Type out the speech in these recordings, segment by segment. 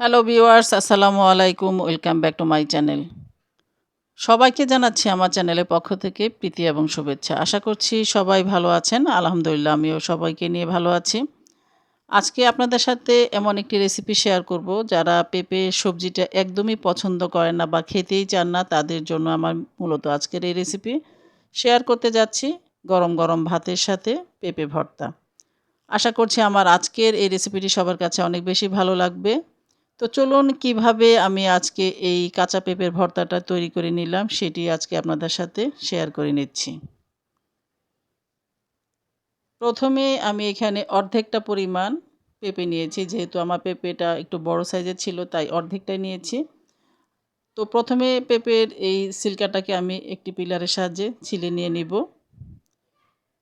Hello viewers আসসালামু আলাইকুম welcome back to my channel সবাইকে জানাচ্ছি আমার চ্যানেলের পক্ষ থেকে প্রীতি এবং শুভেচ্ছা। আশা করছি সবাই ভালো আছেন। আলহামদুলিল্লাহ, আমিও সবাইকে নিয়ে ভালো আছি। আজকে আপনাদের সাথে এমন একটি রেসিপি শেয়ার করব, যারা পেঁপে সবজিটা একদমই পছন্দ করেন না বা খেতেই চান না, তাদের জন্য আমার মূলত আজকের এই রেসিপি শেয়ার করতে যাচ্ছি গরম গরম ভাতের সাথে পেঁপে ভর্তা। আশা করছি আমার আজকের এই রেসিপিটি সবার কাছে অনেক বেশি ভালো লাগবে। তো চলুন কীভাবে আমি আজকে এই কাঁচা পেঁপের ভর্তাটা তৈরি করে নিলাম, সেটি আজকে আপনাদের সাথে শেয়ার করে নিচ্ছি। প্রথমে আমি এখানে অর্ধেকটা পরিমাণ পেঁপে নিয়েছি, যেহেতু আমার পেঁপেটা একটু বড় সাইজের ছিল, তাই অর্ধেকটাই নিয়েছি। তো প্রথমে পেঁপের এই সিল্কাটাকে আমি একটি পিলারের সাহায্যে ছিলে নিয়ে নিব।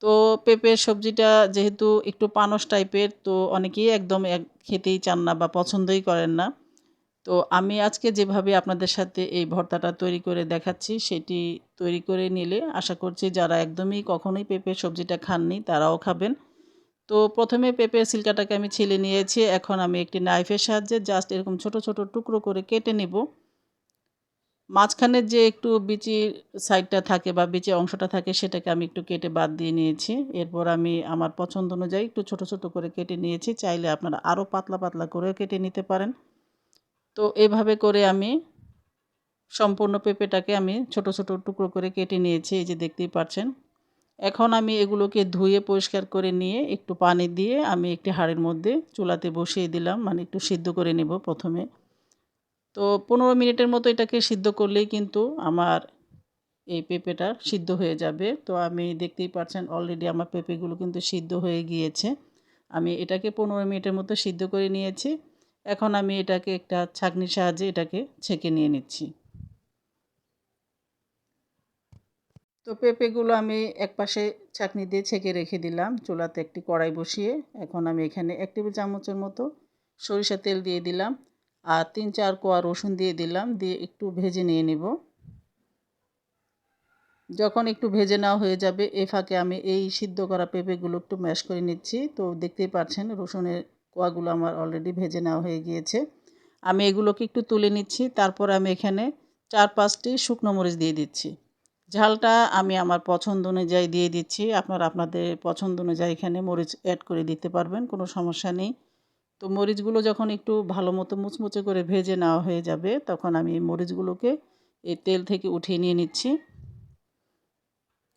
তো পেঁপের সবজিটা যেহেতু একটু পানস টাইপের, তো অনেকেই একদম এক খেতেই চান না বা পছন্দই করেন না। তো আমি আজকে যেভাবে আপনাদের সাথে এই ভর্তাটা তৈরি করে দেখাচ্ছি, সেটি তৈরি করে নিলে আশা করছি যারা একদমই কখনোই পেঁপের সবজিটা খাননি, তারাও খাবেন। তো প্রথমে পেঁপের সিল্কাটাকে আমি ছিলে নিয়েছি, এখন আমি একটি নাইফের সাহায্যে জাস্ট এরকম ছোট ছোট টুকরো করে কেটে নেব। মাঝখানের যে একটু বিচির সাইডটা থাকে বা বিচি অংশটা থাকে সেটাকে আমি একটু কেটে বাদ দিয়ে নিয়েছি। এরপর আমি আমার পছন্দ অনুযায়ী একটু ছোট ছোট করে কেটে নিয়েছি। চাইলে আপনারা আরও পাতলা পাতলা করেও কেটে নিতে পারেন। তো এভাবে করে আমি সম্পূর্ণ পেঁপেটাকে আমি ছোট ছোট টুকরো করে কেটে নিয়েছি, এই যে দেখতেই পাচ্ছেন। এখন আমি এগুলোকে ধুয়ে পরিষ্কার করে নিয়ে একটু পানি দিয়ে আমি একটি হাড়ের মধ্যে চুলাতে বসিয়ে দিলাম। মানে একটু সিদ্ধ করে নেব প্রথমে। তো পনেরো মিনিটের মতো এটাকে সিদ্ধ করলেই কিন্তু আমার এই পেঁপেটা সিদ্ধ হয়ে যাবে। তো আমি দেখতেই পাচ্ছেন অলরেডি আমার পেঁপেগুলো কিন্তু সিদ্ধ হয়ে গিয়েছে। আমি এটাকে পনেরো মিনিটের মতো সিদ্ধ করে নিয়েছি। এখন আমি এটাকে একটা ছাঁকনির সাহায্যে এটাকে ছেঁকে নিয়ে নিচ্ছি। তো পেঁপেগুলো আমি এক পাশে ছাঁকনি দিয়ে ছেঁকে রেখে দিলাম, চুলাতে একটি কড়াই বসিয়ে। এখন আমি এখানে এক টেবিল চামচের মতো সরিষা তেল দিয়ে দিলাম। আর তিন চার কোয়া রসুন দিয়ে দিলাম, দিয়ে একটু ভেজে নিয়ে নিব। যখন একটু ভেজে নেওয়া হয়ে যাবে, এ ফাঁকে আমি এই সিদ্ধ করা পেঁপেগুলো একটু ম্যাশ করে নিচ্ছি। তো দেখতেই পাচ্ছেন, রসুনের কোয়াগুলো আমার অলরেডি ভেজে নেওয়া হয়ে গিয়েছে। আমি এগুলোকে একটু তুলে নিচ্ছি, তারপর আমি এখানে চার পাঁচটি শুকনো মরিচ দিয়ে দিচ্ছি। ঝালটা আমি আমার পছন্দ অনুযায়ী দিয়ে দিচ্ছি। আপনারা আপনাদের পছন্দ অনুযায়ী এখানে মরিচ অ্যাড করে দিতে পারবেন, কোনো সমস্যা নেই। তো মরিচগুলো যখন একটু ভালো মতো মুচমুচে করে ভেজে নেওয়া হয়ে যাবে, তখন আমি এই মরিচগুলোকে এই তেল থেকে উঠিয়ে নিয়ে নিচ্ছি।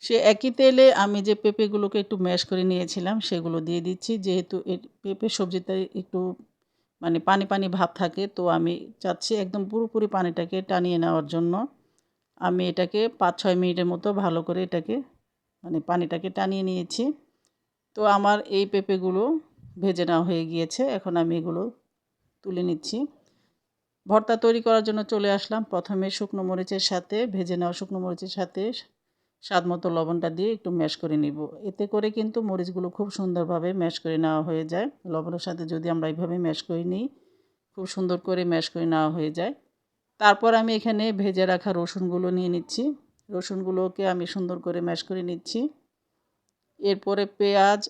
সে একই তেলে আমি যে পেঁপেগুলোকে একটু ম্যাশ করে নিয়েছিলাম, সেগুলো দিয়ে দিচ্ছি। যেহেতু পেঁপে সবজিতে একটু মানে পানি পানি ভাব থাকে, তো আমি চাচ্ছি একদম পুরোপুরি পানিটাকে টানিয়ে নেওয়ার জন্য। আমি এটাকে পাঁচ ছয় মিনিটের মতো ভালো করে এটাকে মানে পানিটাকে টানিয়ে নিয়েছি। তো আমার এই পেঁপেগুলো ভেজে নেওয়া হয়ে গিয়েছে। এখন আমি এগুলো তুলে নিচ্ছি। ভর্তা তৈরি করার জন্য চলে আসলাম। প্রথমে শুকনো মরিচের সাথে, ভেজে নেওয়া শুকনো মরিচের সাথে স্বাদ মতো লবণটা দিয়ে একটু ম্যাশ করে নিব। এতে করে কিন্তু মরিচগুলো খুব সুন্দরভাবে ম্যাশ করে নেওয়া হয়ে যায়। লবণের সাথে যদি আমরা এইভাবে ম্যাশ করে নিই, খুব সুন্দর করে ম্যাশ করে নেওয়া হয়ে যায়। তারপর আমি এখানে ভেজে রাখা রসুনগুলো নিয়ে নিচ্ছি। রসুনগুলোকে আমি সুন্দর করে ম্যাশ করে নিচ্ছি। এরপরে পেঁয়াজ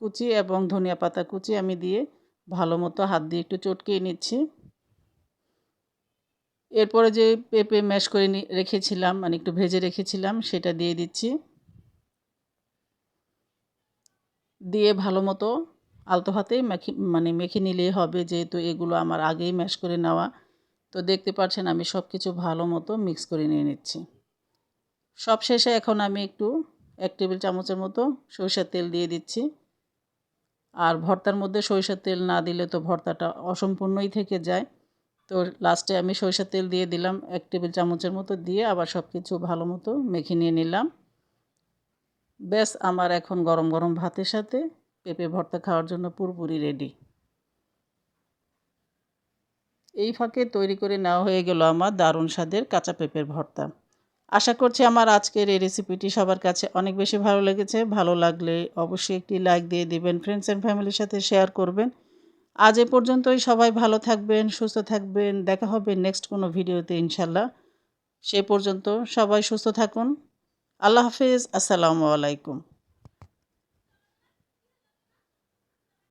কুচি এবং ধনিয়া পাতা কুচি আমি দিয়ে ভালো মতো হাত দিয়ে একটু চটকিয়ে নিচ্ছি। এরপরে যে পেঁপে ম্যাশ করে রেখেছিলাম মানে একটু ভেজে রেখেছিলাম, সেটা দিয়ে দিচ্ছি। দিয়ে ভালো মতো আলতো হাতেই মেখে মানে মেখে নিলেই হবে, যেহেতু এগুলো আমার আগেই ম্যাশ করে নেওয়া। তো দেখতে পাচ্ছেন, আমি সব কিছু ভালো মতো মিক্স করে নিয়ে নিচ্ছি। সব শেষে এখন আমি একটু এক টেবিল চামচের মতো সরষের তেল দিয়ে দিচ্ছি। আর ভর্তার মধ্যে সরিষার তেল না দিলে তো ভর্তাটা অসম্পূর্ণই থেকে যায়। তো লাস্টে আমি সরিষার তেল দিয়ে দিলাম, এক টেবিল চামচের মতো দিয়ে আবার সব কিছু ভালো মতো মেখে নিয়ে নিলাম। ব্যাস, আমার এখন গরম গরম ভাতের সাথে পেঁপে ভর্তা খাওয়ার জন্য পুরোপুরি রেডি এই ফাঁকে তৈরি করে নেওয়া হয়ে গেল আমার দারুণ স্বাদের কাঁচা পেঁপের ভর্তা। আশা করছি আমার আজকের এই রেসিপিটি সবার কাছে অনেক বেশি ভালো লেগেছে। ভালো লাগলে অবশ্যই একটি লাইক দিয়ে দেবেন ফ্রেন্ডস অ্যান্ড ফ্যামিলির সাথে শেয়ার করবেন। আজ এ পর্যন্তই, সবাই ভালো থাকবেন, সুস্থ থাকবেন। দেখা হবে নেক্সট কোনো ভিডিওতে ইনশাল্লাহ সে পর্যন্ত সবাই সুস্থ থাকুন। আল্লাহ হাফিজ, আসসালামু আলাইকুম।